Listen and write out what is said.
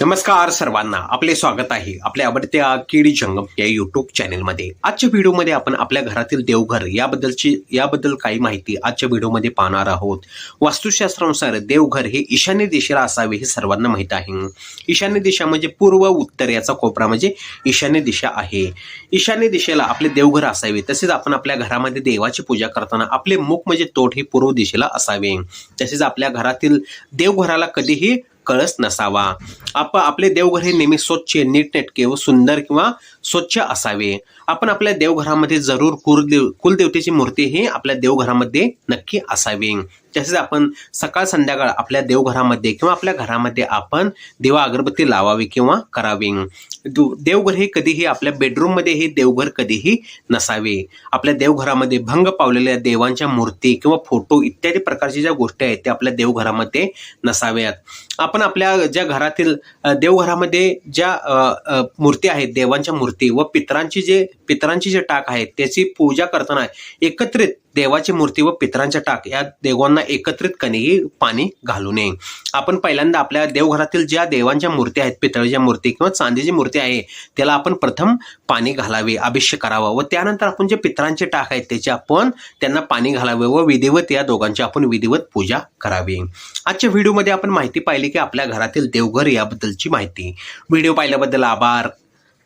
नमस्कार सर्वांना आपले स्वागत आहे आपल्या आवडत्या किडी जंगम या युट्यूब चॅनेलमध्ये आजच्या व्हिडिओमध्ये आपण आपल्या घरातील देवघर याबद्दलची याबद्दल काही माहिती आजच्या व्हिडिओमध्ये पाहणार आहोत. वास्तुशास्त्रानुसार देवघर हे ईशान्य दिशेला असावे हे सर्वांना माहीत आहे. ईशान्य दिशा म्हणजे पूर्व उत्तर याचा कोपरा म्हणजे ईशान्य दिशा आहे. ईशान्य दिशेला आपले देवघर असावे तसेच आपण आपल्या घरामध्ये देवाची पूजा करताना आपले मुख म्हणजे तोट हे पूर्व दिशेला असावे. तसेच आपल्या घरातील देवघराला कधीही कळस नसावा. आप आपले देवघर हे नेहमी स्वच्छ नीटनेटके व सुंदर किंवा स्वच्छ असावे. आपण आपल्या देवघरामध्ये जरूर कुलदेव कुलदेवतेची मूर्ती ही आपल्या देवघरामध्ये नक्की असावी. तसेच आपण सकाळ संध्याकाळ आपल्या देवघरामध्ये किंवा आपल्या घरामध्ये आपण दिवा अगरबत्ती लावावी किंवा करावी. देवघर हे कधीही आपल्या बेडरूममध्ये हे देवघर कधीही नसावे. आपल्या देवघरामध्ये भंग पावलेल्या देवांच्या मूर्ती किंवा फोटो इत्यादी प्रकारच्या ज्या गोष्टी आहेत त्या आपल्या देवघरामध्ये नसाव्यात. आपण आपल्या ज्या घरातील देवघरामध्ये ज्या अ, मूर्ती आहेत देवांच्या मूर्ती व पितरांची जे पितरांची जे टाक आहेत त्याची पूजा करताना एकत्रित देवाची मूर्ती व पितरांच्या टाक या देवांना एकत्रित कणीही पाणी घालू नये. आपण पहिल्यांदा आपल्या देवघरातील ज्या देवांच्या मूर्ती आहेत पितळीच्या मूर्ती किंवा चांदीची मूर्ती आहे त्याला आपण प्रथम पाणी घालावे अभिषेक करावा व त्यानंतर आपण जे पितरांचे टाक आहेत त्याचे आपण त्यांना पाणी घालावे व विधिवत या दोघांची आपण विधिवत पूजा करावी. आजच्या व्हिडिओमध्ये आपण माहिती पाहिली की आपल्या घरातील देवघर याबद्दलची माहिती. व्हिडिओ पाहिल्याबद्दल आभार.